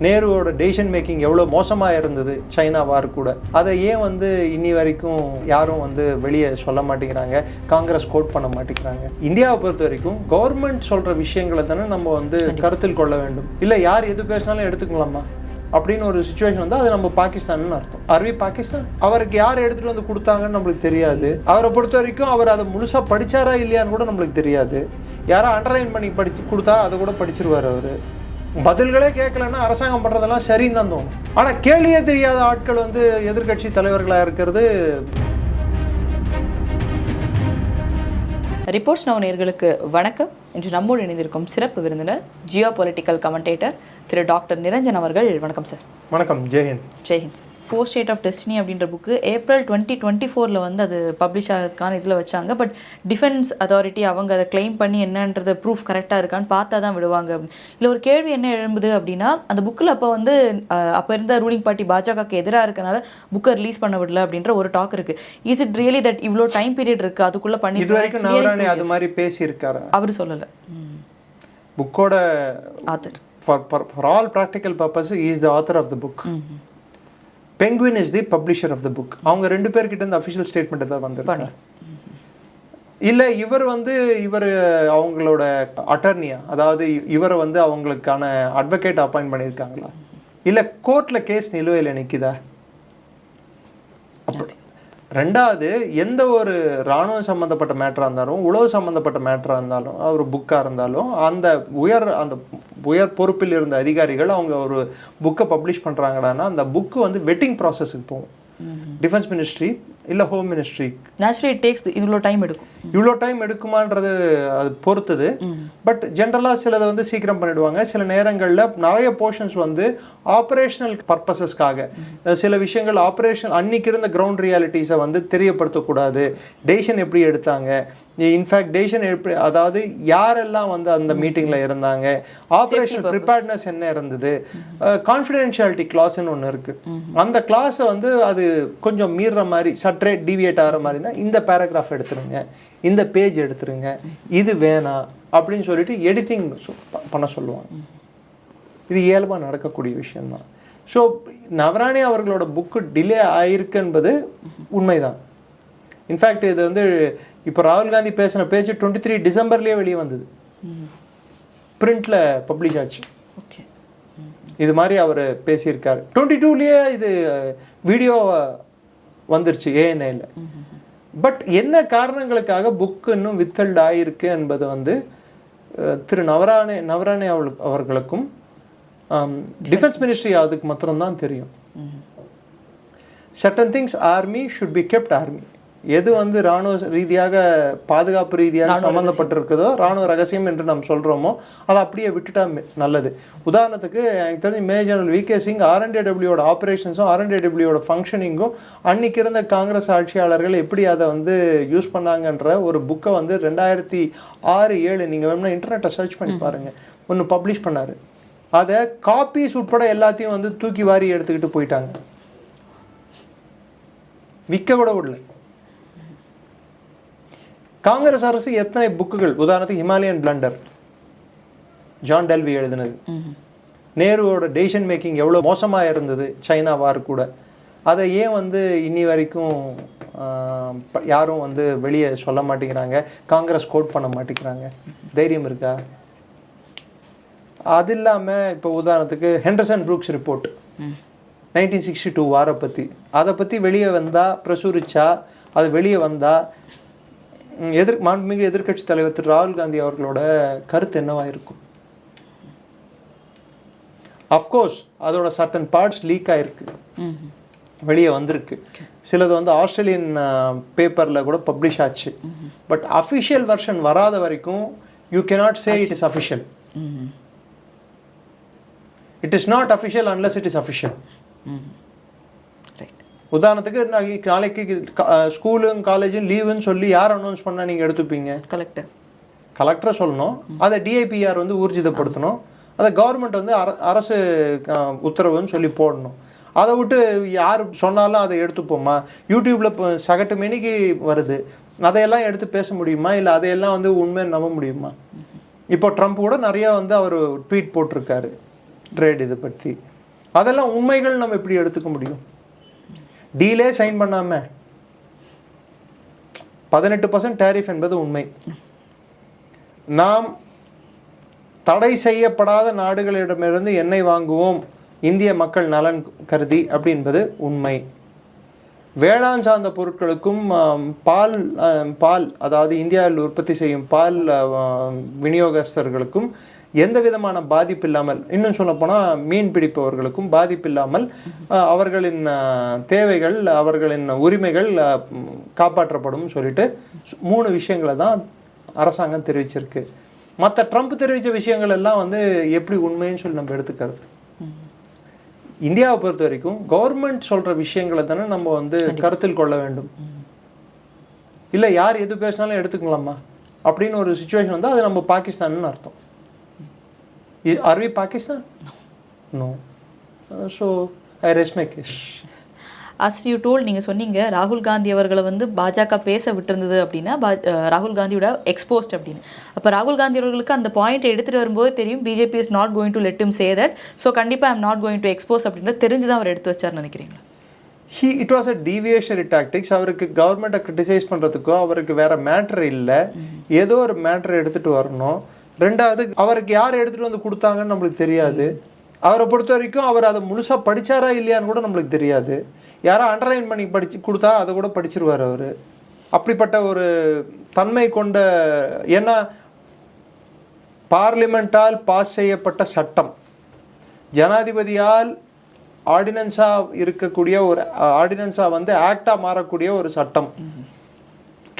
நேருவோட decision making எவ்வளோ மோசமாக இருந்தது? சைனா வார் கூட. அதை ஏன் வந்து இன்னி வரைக்கும் யாரும் வந்து வெளியே சொல்ல மாட்டேங்கிறாங்க? காங்கிரஸ் கோட் பண்ண மாட்டேங்கிறாங்க. இந்தியாவை பொறுத்த வரைக்கும் கவர்மெண்ட் சொல்கிற விஷயங்களை தானே நம்ம வந்து கருத்தில் கொள்ள வேண்டும். இல்லை யார் எது பேசினாலும் எடுத்துக்கலாமா? அப்படின்னு ஒரு சுச்சுவேஷன் வந்து அது நம்ம பாகிஸ்தான்னு அர்த்தம். அரவி பாகிஸ்தான்? அவருக்கு யார் எடுத்துட்டு வந்து கொடுத்தாங்கன்னு நம்மளுக்கு தெரியாது. அவரை பொறுத்த வரைக்கும் அவர் அதை முழுசா படிச்சாரா இல்லையான்னு கூட நம்மளுக்கு தெரியாது. யாரோ அண்டர்லைன் பண்ணி படிச்சு கொடுத்தா அதை கூட படிச்சிருவார் அவர். பதில்களே கேட்கலன்னா அரசாங்கம் பண்றதெல்லாம் சரின்னு தான் தோணும். ஆனா கேள்வியே தெரியாத ஆட்கள் வந்து எதிர்க்கட்சி தலைவர்களா இருக்கிறது. ரிப்போர்ட்ஸ் நவ் வணக்கம். இன்று நம்மோடு இணைந்திருக்கும் சிறப்பு விருந்தினர் ஜியோ பொலிட்டிக்கல் கமெண்டேட்டர் திரு டாக்டர் நிரஞ்சன் அவர்கள். வணக்கம் சார் வணக்கம் Jai Hind Jai Hind sir four state of destiny அப்படின்ற புக்கு ஏப்ரல் டுவெண்ட்டி டுவெண்ட்டி ஃபோரில் வந்து அது பப்ளிஷ் ஆகிறதுக்கான இதில் வச்சாங்க. பட் டிஃபென்ஸ் அத்தாரிட்டி அவங்க அதை claim பண்ணி என்னன்றது ப்ரூஃப் கரெக்டாக இருக்கான்னு பார்த்தா தான் விடுவாங்க. அப்படின்னு இல்லை ஒரு கேள்வி என்ன எழும்புது அப்படின்னா அந்த புக்கில் அப்போ வந்து அப்போ இருந்த ரூலிங் பார்ட்டி பாஜகவுக்கு எதிராக இருக்கனால புக்கை ரிலீஸ் பண்ண விடல அப்படின்ற ஒரு டாக் இருக்கு. இஸ் இட் ரியலி தட் இவ்வளோ டைம் பீரியட் இருக்கு? அதுக்குள்ளே பண்ணி அது மாதிரி பேசியிருக்காரு? அவர் சொல்லலை. புக்கோட author for for all practical purpose is the author of the book Penguin is the publisher of the book அவங்க ரெண்டு பேர்கிட்ட இருந்து அஃபிஷியல் ஸ்டேட்மெண்ட் தான் வந்திருக்காங்க. இல்ல இவர் வந்து இவர் அவங்களோட அட்டர்னியா அதாவது இவரை வந்து அவங்களுக்கான அட்வொகேட் அப்பாயிண்ட் பண்ணியிருக்காங்களா? இல்ல கோர்ட்ல கேஸ் நிலுவையில் அப்ப- ரெண்டாவது எந்த ஒரு ராணுவம் சம்பந்தப்பட்ட மேட்டரா இருந்தாலும் உளவு சம்பந்தப்பட்ட மேட்டரா இருந்தாலும் ஒரு புக்கா இருந்தாலும் அந்த உயர் அந்த உயர் பொறுப்பில் இருந்த அதிகாரிகள் அவங்க ஒரு புக்கை பப்ளிஷ் பண்றாங்கடான்னா அந்த புக்கு வந்து வெட்டிங் ப்ராசஸுக்கு போகும். டிஃபென்ஸ் மினிஸ்ட்ரி இல்ல ஹோம் மினிஸ்ட்ரி நேச்சுரலி டேக்ஸ் இவ்வளோ டைம் எடுக்கும். இவ்வளோ டைம் எடுக்குமான்றது அது பொறுத்தது. பட் ஜென்ரலாக சிலதை வந்து சீக்கிரம் பண்ணிடுவாங்க. சில நேரங்களில் நிறைய போர்ஷன்ஸ் வந்து ஆப்ரேஷனல் பர்பஸஸ்க்காக சில விஷயங்கள் ஆப்ரேஷன் அன்னைக்கு இருந்த கிரவுண்ட் ரியாலிட்டிஸை வந்து தெரியப்படுத்தக்கூடாது. டெசிஷன் எப்படி எடுத்தாங்க? இன்ஃபேக்ட் டெசிஷன் எப்படி அதாவது யாரெல்லாம் வந்து அந்த மீட்டிங்கில் இருந்தாங்க? ஆப்ரேஷன் ப்ரிப்பேர்ட்னஸ் என்ன இருந்தது? கான்ஃபிடென்ஷியாலிட்டி கிளாஸ்ன்னு ஒன்று இருக்கு. அந்த கிளாஸை வந்து அது கொஞ்சம் மீறுற மாதிரி சற்றே டிவியேட் ஆகிற மாதிரி தான் இந்த பேராகிராஃப் எடுத்துருங்க இந்த பேஜ் எடுத்துருங்க இது வேணாம் அப்படின்னு சொல்லிட்டு எடிட்டிங் பண்ண சொல்லுவாங்க. இது இயல்பாக நடக்கக்கூடிய விஷயம்தான். ஸோ நவராணி அவர்களோட புக்கு டிலே ஆயிருக்கு என்பது உண்மைதான் இன்ஃபேக்ட் இது வந்து இப்போ ராகுல் காந்தி பேசின பேஜ் டுவெண்ட்டி த்ரீ டிசம்பர்லேயே வெளியே வந்தது. பிரிண்ட்ல பப்ளிஷ் ஆச்சு. ஓகே இது மாதிரி அவர் பேசியிருக்காரு. டுவெண்ட்டி டூலேயே இது வீடியோ வந்துருச்சு ஏஎன்ஐல பட் என்ன காரணங்களுக்காக புக் இன்னும் வித்தல்ட் ஆயிருக்கு என்பது வந்து திரு நவராணி நவராணி அவளுக்கு அவர்களுக்கும் டிஃபென்ஸ் மினிஸ்ட்ரி அதுக்கு மாத்திரம்தான் தெரியும். Certain things army should be kept army எது வந்து ராணுவ ரீதியாக பாதுகாப்பு ரீதியாக சம்பந்தப்பட்டிருக்குதோ ராணுவ ரகசியம் என்று நாம் சொல்றோமோ அதை அப்படியே விட்டுட்டா நல்லது. உதாரணத்துக்கு எனக்கு தெரிஞ்சு major general V K Singh ஆர்என்டேடபிள்யூட ஆப்ரேஷன்ஸும் ஆர்என்டேடபிள்யூட ஃபங்க்ஷனிங்கும் அன்னைக்கு இருந்த காங்கிரஸ் ஆட்சியாளர்கள் எப்படி அதை வந்து யூஸ் பண்ணாங்கன்ற ஒரு புக்கை வந்து ரெண்டாயிரத்தி ஆறு ஏழு நீங்கள் வேணும்னா இன்டர்நெட்டை சர்ச் பண்ணி பாருங்க. ஒன்று பப்ளிஷ் பண்ணாரு. அதை காப்பீஸ் உட்பட எல்லாத்தையும் வந்து தூக்கி வாரி எடுத்துக்கிட்டு போயிட்டாங்க. விற்க கூட விடல. காங்கிரஸ் அரசு எத்தனை புக்குகள்? உதாரணத்துக்கு ஹிமாலயன் பிளண்டர் ஜான் டெல்வி எழுதினது. நேருவோட டெசிஷன் மேக்கிங் எவ்வளோ மோசமாக இருந்தது? சைனா வார் கூட. அதை ஏன் வந்து இன்னி வரைக்கும் யாரும் வந்து வெளியே சொல்ல மாட்டேங்கிறாங்க? காங்கிரஸ் கோட் பண்ண மாட்டேங்கிறாங்க. தைரியம் இருக்கா? அது இல்லாமல் இப்போ உதாரணத்துக்கு Henderson Brooks report nineteen sixty two வாரை பற்றி அதை பற்றி வெளியே வந்தால் பிரசுரிச்சா அது வெளியே வந்தால் எதிர் மாண்புமிகு எதிர்க்கட்சி தலைவர் திரு ராகுல் காந்தி அவர்களோட கருத்து என்னவா இருக்கும்? அஃப்கோர்ஸ் அதோட சர்டன் பார்ட்ஸ் லீக் ஆயிருக்கு. வெளியே வந்திருக்கு. சிலது வந்து ஆஸ்திரேலியன் பேப்பரில் கூட பப்ளிஷ் ஆச்சு. பட் அஃபிஷியல் வெர்ஷன் வராத வரைக்கும் you cannot say it is official it is not official unless it is official உதாரணத்துக்கு நாளைக்கு- நாளைக்கு ஸ்கூலும் காலேஜும் லீவுன்னு சொல்லி யார் அனௌன்ஸ் பண்ணா நீங்க எடுத்துப்பீங்க? கலெக்டர். கலெக்டரை சொல்லணும். அதை டிஐபிஆர் வந்து ஊர்ஜிதப்படுத்தணும். அதை கவர்மெண்ட் வந்து அர- அரசு உத்தரவுன்னு சொல்லி போடணும். அதை விட்டு யார் சொன்னாலும் அதை எடுத்துப்போமா? யூடியூப்ல இப்போ சகட்டு மணிக்கு வருது. அதையெல்லாம் எடுத்து பேச முடியுமா? இல்லை அதையெல்லாம் வந்து உண்மையை நம்ப முடியுமா? இப்போ ட்ரம்ப் கூட நிறைய வந்து அவர் ட்வீட் போட்டிருக்காரு. ட்ரேட் இது பற்றி அதெல்லாம் உண்மைகள் நம்ம எப்படி எடுத்துக்க முடியும்? டீலே சைன் பண்ணாமல் பதினெட்டு பர்சன்ட் டேரிஃப் என்பது உண்மை. நாம் தடை செய்யப்படாத நாடுகளிடமிருந்து எண்ணெய் வாங்குவோம். இந்திய மக்கள் நலன் கருதி அப்படின்பது உண்மை. வேளாண் சார்ந்த பொருட்களுக்கும் பால் பால் அதாவது இந்தியாவில் உற்பத்தி செய்யும் பால் விநியோகஸ்தர்களுக்கும் எந்த விதமான பாதிப்பு இல்லாமல் இன்னும் சொல்லப்போனால் மீன் பிடிப்பவர்களுக்கும் பாதிப்பு இல்லாமல் அவர்களின் தேவைகள் அவர்களின் உரிமைகள் காப்பாற்றப்படும் சொல்லிட்டு மூணு விஷயங்களை தான் அரசாங்கம் தெரிவிச்சிருக்கு. மற்ற ட்ரம்ப் தெரிவித்த விஷயங்கள் எல்லாம் வந்து எப்படி உண்மைன்னு சொல்லி நம்ம எடுத்துக்கிறது. இந்தியாவை பொறுத்த வரைக்கும் கவர்மெண்ட் சொல்ற விஷயங்களை தானே நம்ம வந்து கருத்தில் கொள்ள வேண்டும். இல்ல யார் எது பேசினாலும் எடுத்துக்கலாமா? அப்படின்னு ஒரு சுச்சுவேஷன் வந்தா அது நம்ம பாகிஸ்தான்னு அர்த்தம். Are we Pakistan no so I rest my case as you told நீங்கள் சொன்னீங்க ராகுல் காந்தி அவர்களை வந்து பாஜக பேச விட்டிருந்தது அப்படின்னா பா- ராகுல் காந்தியோட எக்ஸ்போஸ்ட் அப்படின்னு. அப்போ ராகுல் காந்தி அவர்களுக்கு அந்த பாயிண்ட் எடுத்துகிட்டு வரும்போது தெரியும் BJP is not going to let him say that so கண்டிப்பாக I'm not going to expose அப்படின்றது தெரிஞ்சு தான் அவர் எடுத்து வச்சார்னு நினைக்கிறீங்களா? He it was a diversionary tactics அவருக்கு கவர்மெண்ட்டை கிரிட்டிசைஸ் பண்ணுறதுக்கோ அவருக்கு வேற மேட்ரு இல்லை. ஏதோ ஒரு மேட்ரு எடுத்துட்டு வரணும். ரெண்டாவது அவருக்கு யார் எடுத்துட்டு வந்து கொடுத்தாங்கன்னு நம்மளுக்கு தெரியாது. அவரை பொறுத்த வரைக்கும் அவர் அதை முழுசா படிச்சாரா இல்லையான்னு கூட நம்மளுக்கு தெரியாது. யாரோ அண்டர்லைன் பண்ணி படிச்சு கொடுத்தா அதை கூட படிச்சிருவார் அவர். அப்படிப்பட்ட ஒரு தன்மை கொண்ட ஏன்னா பார்லிமெண்டால் பாஸ் செய்யப்பட்ட சட்டம். ஜனாதிபதியால் ஆர்டினன்ஸா இருக்கக்கூடிய ஒரு ஆர்டினன்ஸா வந்து ஆக்டா மாறக்கூடிய ஒரு சட்டம்.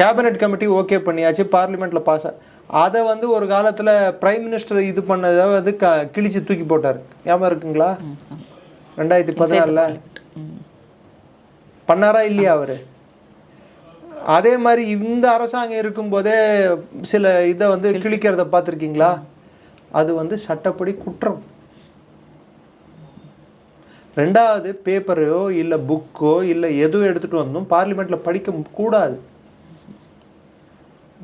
கேபினெட் கமிட்டி ஓகே பண்ணியாச்சு பார்லிமெண்ட்ல பாஸ் அதை வந்து ஒரு காலத்துல பிரைம் மினிஸ்டர் இது பண்ணதை வந்து க- கிழிச்சு தூக்கி போட்டார். ஞாபகம் இருக்குங்களா? ரெண்டாயிரத்தி பதினாலில் பண்ணாரா இல்லையா அவரு? அதே மாதிரி இந்த அரசாங்கம் இருக்கும்போதே சில இதை வந்து கிழிக்கிறத பார்த்துருக்கீங்களா? அது வந்து சட்டப்படி குற்றம். ரெண்டாவது பேப்பரையோ இல்லை புக்கோ இல்லை எதுவும் எடுத்துட்டு வந்தோம் பார்லிமெண்ட்ல படிக்க கூடாது.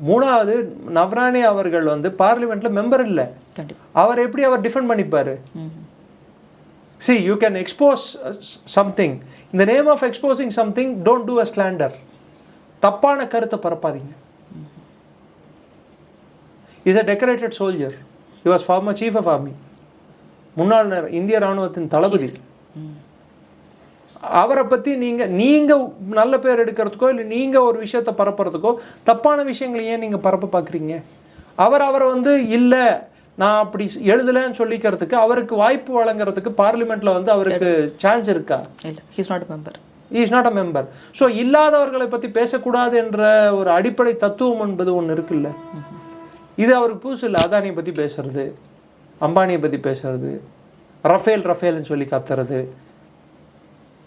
மூணாவது நவராணி அவர்கள் வந்து பார்லிமெண்ட்ல மெம்பர் இல்லை அவர் எப்படி அவர் டிஃபெண்ட் பண்ணிப்பாரு expose uh, s- something in the name of exposing something don't do a slander தப்பான கருத்தை பரப்பாதீங்க is a decorated soldier he was former chief of army முன்னாள் இந்திய ராணுவத்தின் தளபதி அவரை பத்தி நீங்க நீங்க நல்ல பேர் எடுக்கிறதுக்கோ இல்லை நீங்க ஒரு விஷயத்தை பரப்புறதுக்கோ தப்பான விஷயங்களை ஏன் நீங்க பரப்ப பார்க்குறீங்க அவர் அவரை வந்து இல்ல நான் அப்படி எழுதலைன்னு சொல்லிக்கிறதுக்கு அவருக்கு வாய்ப்பு வழங்குறதுக்கு பார்லிமெண்ட்ல வந்து அவருக்கு சான்ஸ் இருக்கா? இல்லை he's not member is not a member so இல்லாதவர்களை பத்தி பேசக்கூடாது என்ற ஒரு அடிப்படை தத்துவம் என்பது ஒன்று இருக்குல்ல? இது அவருக்கு புதுசு இல்லை அதானியை பத்தி பேசுறது அம்பானியை பத்தி பேசுறது ரஃபேல் ரஃபேல்னு சொல்லி கத்துறது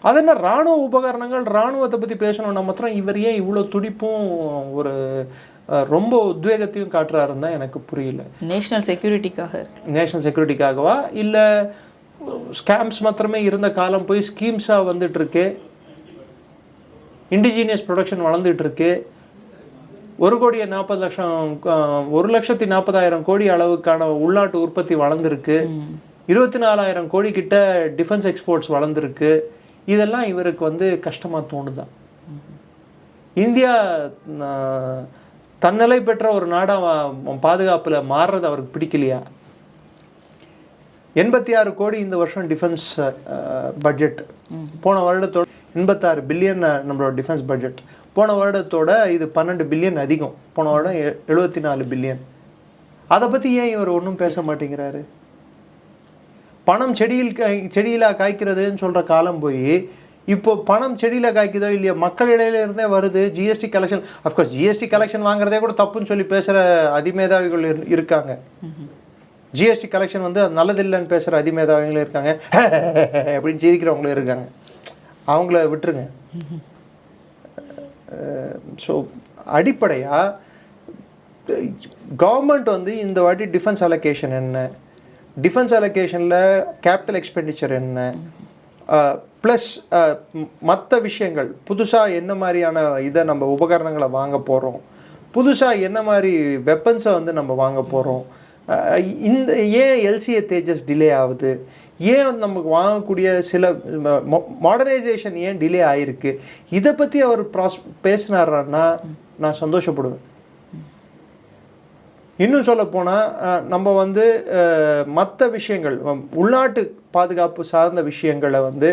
அது என்ன ராணுவ உபகரணங்கள் ராணுவத்தை பத்தி பேசணும்னா மாத்திரம் இவர் ஏன் இவ்வளோ துடிப்பும் ஒரு ரொம்ப உத்வேகத்தையும் காட்டுறாருன்னு தான் எனக்கு புரியல. நேஷனல் செக்யூரிட்டிக்காக நேஷனல் செக்யூரிட்டிக்காகவா இல்லை ஸ்கேம்ஸ் மாத்திரமே இருந்த காலம் போய் ஸ்கீம்ஸாக வந்துட்டு இருக்கு இண்டிஜினியஸ் ப்ரொடக்ஷன் வளர்ந்துட்டு இருக்கு ஒரு கோடியே நாற்பது லட்சம் ஒரு லட்சத்தி நாற்பதாயிரம் கோடி அளவுக்கான உள்நாட்டு உற்பத்தி வளர்ந்துருக்கு. இருபத்தி நாலாயிரம் கோடி கிட்ட டிஃபென்ஸ் எக்ஸ்போர்ட்ஸ் வளர்ந்துருக்கு. இதெல்லாம் இவருக்கு வந்து கஷ்டமா தோணுதா? இந்தியா அஹ், தன்னலை பெற்ற ஒரு நாடாக பாதுகாப்பில் மாறுறது அவருக்கு பிடிக்கலையா? எண்பத்தி ஆறு கோடி இந்த வருஷம் டிஃபென்ஸ் பட்ஜெட் போன வருடத்தோட எண்பத்தாறு பில்லியன் நம்மளோட டிஃபென்ஸ் பட்ஜெட் போன வருடத்தோட இது பன்னெண்டு பில்லியன் அதிகம். போன வருடம் எழுபத்தி நாலு பில்லியன் அதை பற்றி ஏன் இவர் ஒன்றும் பேச மாட்டேங்கிறாரு? பணம் செடியில் காய் செடியில காய்க்கிறதுன்னு சொல்கிற காலம் போய் இப்போ பணம் செடியில் காய்க்குதோ இல்லையா மக்கள் இருந்தே வருது GST collection of course GST collection வாங்குறதே கூட தப்புன்னு சொல்லி பேசுகிற அதிமேதாவிகள் இரு- இருக்காங்க. ஜிஎஸ்டி கலெக்ஷன் வந்து அது நல்லதில்லைன்னு பேசுகிற அதிமேதாவிகளும் இருக்காங்க. அப்படின்னு சிரிக்கிறவங்களும் இருக்காங்க. அவங்கள விட்டுருங்க. ஸோ அடிப்படையாக கவர்மெண்ட் வந்து இந்த வாட்டி டிஃபென்ஸ் அலோகேஷன் என்ன? டிஃபென்ஸ் அலோகேஷனில் கேபிட்டல் எக்ஸ்பெண்டிச்சர் என்ன? ப்ளஸ் மற்ற விஷயங்கள். புதுசாக என்ன மாதிரியான இதை நம்ம உபகரணங்களை வாங்க போகிறோம் புதுசாக என்ன மாதிரி வெப்பன்ஸை வந்து நம்ம வாங்க போகிறோம் இந்த ஏன் எல்சிஏ தேஜஸ் டிலே ஆகுது? ஏன் நமக்கு வாங்கக்கூடிய சில மாடர்னைசேஷன் ஏன் டிலே ஆயிருக்கு? இதை பற்றி அவர் ப்ராஸ் பேசினார்னா நான் சந்தோஷப்படுவேன். இன்னும் சொல்ல போனால் நம்ம வந்து மற்ற விஷயங்கள் உள்நாட்டு பாதுகாப்பு சார்ந்த விஷயங்களை வந்து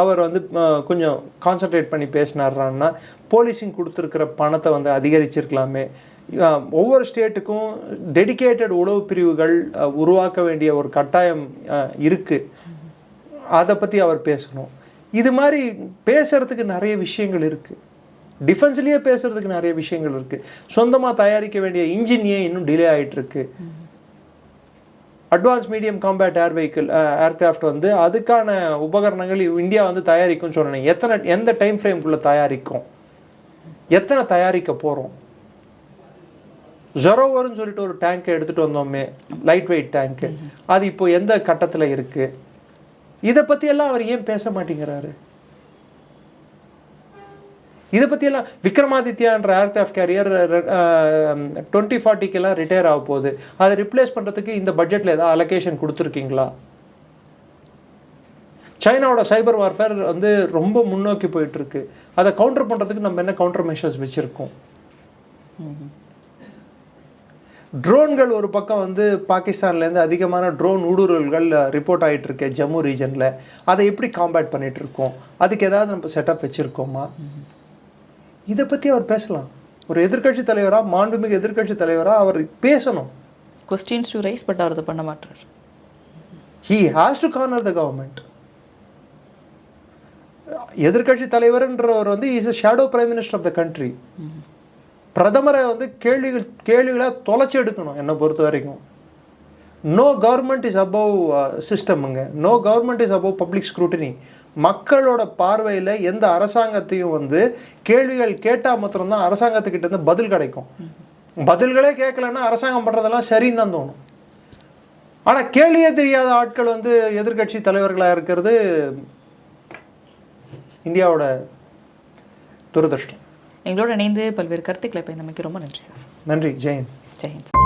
அவர் வந்து கொஞ்சம் கான்சென்ட்ரேட் பண்ணி பேசினார்னா போலீஸிங் கொடுத்துருக்கிற பணத்தை வந்து அதிகரிச்சிருக்கலாமே. ஒவ்வொரு ஸ்டேட்டுக்கும் டெடிகேட்டட் உளவு பிரிவுகள் உருவாக்க வேண்டிய ஒரு கட்டாயம் இருக்குது அதை பற்றி அவர் பேசணும். இது மாதிரி பேசுகிறதுக்கு நிறைய விஷயங்கள் இருக்குது டிஃபென்ஸ்லேயே பேசுறதுக்கு நிறைய விஷயங்கள் இருக்குது சொந்தமாக தயாரிக்க வேண்டிய இன்ஜின் ஏன் இன்னும் டிலே ஆயிட்டு இருக்கு advance medium combat air vehicle aircraft வந்து அதுக்கான உபகரணங்கள் இந்தியா வந்து தயாரிக்கும்னு சொன்னேன். எத்தனை எந்த டைம் ஃப்ரேம்குள்ளே தயாரிக்கும்? எத்தனை தயாரிக்க போகிறோம் ஜொரோவர்னு சொல்லிட்டு ஒரு டேங்கை எடுத்துகிட்டு வந்தோமே லைட் வெயிட் டேங்க்கு அது இப்போ எந்த கட்டத்தில் இருக்குது இதை பற்றியெல்லாம் அவர் ஏன் பேச மாட்டேங்கிறாரு? இதை பற்றியெல்லாம் விக்ரமாதித்யான்ற ஏர்கிராஃப்ட் கேரியர் டுவெண்ட்டி ஃபார்ட்டிக்கெல்லாம் ரிட்டையர் ஆக போகுது. அதை ரிப்ளேஸ் பண்ணுறதுக்கு இந்த பட்ஜெட்டில் ஏதாவது அலோகேஷன் கொடுத்துருக்கீங்களா? சைனாவோட சைபர் வார்ஃபேர் வந்து ரொம்ப முன்னோக்கி போயிட்டுருக்கு. அதை கவுண்டர் பண்ணுறதுக்கு நம்ம என்ன கவுண்டர் மெஷர்ஸ் வச்சுருக்கோம்? ட்ரோன்கள் ஒரு பக்கம் வந்து பாகிஸ்தான்லேருந்து அதிகமான ட்ரோன் ஊடுருவல்கள் ரிப்போர்ட் ஆகிட்டு இருக்கு ஜம்மு ரீஜனில் அதை எப்படி காம்பேட் பண்ணிகிட்டு இருக்கோம் அதுக்கு ஏதாவது நம்ம செட்டப் வச்சுருக்கோமா? இதை பற்றி அவர் பேசலாம். ஒரு எதிர்க்கட்சி தலைவராக மாண்புமிகு எதிர்க்கட்சி தலைவராக அவர் பேசணும். கொஸ்டின்ஸ் டு ரைஸ் பட் அவர் அதை பண்ண மாட்டார். He has to corner the government எதிர்க்கட்சி தலைவர்ன்றவர் வந்து is a shadow prime minister of the country பிரதமரை வந்து கேள்விகள் கேள்விகளை தொலைச்சி எடுக்கணும் என்னை பொறுத்த வரைக்கும். No government is above சிஸ்டமுங்க no government is above public scrutiny மக்களோட பார்வையில் எந்த அரசாங்கத்தையும் வந்து கேள்விகள் கேட்டால் மாத்திரம்தான் அரசாங்கத்துக்கிட்ட இருந்து பதில் கிடைக்கும். பதில்களே கேட்கலன்னா அரசாங்கம் பண்ணுறதெல்லாம் சரின்னு தான் தோணும். ஆனால் கேள்வியே தெரியாத ஆட்கள் வந்து எதிர்க்கட்சி தலைவர்களாக இருக்கிறது இந்தியாவோட துரதிருஷ்டம். எங்களோட இணைந்து பல்வேறு கருத்துக்களை பயந்தமைக்கு ரொம்ப நன்றி சார். நன்றி. ஜெயின் ஜெயந்த்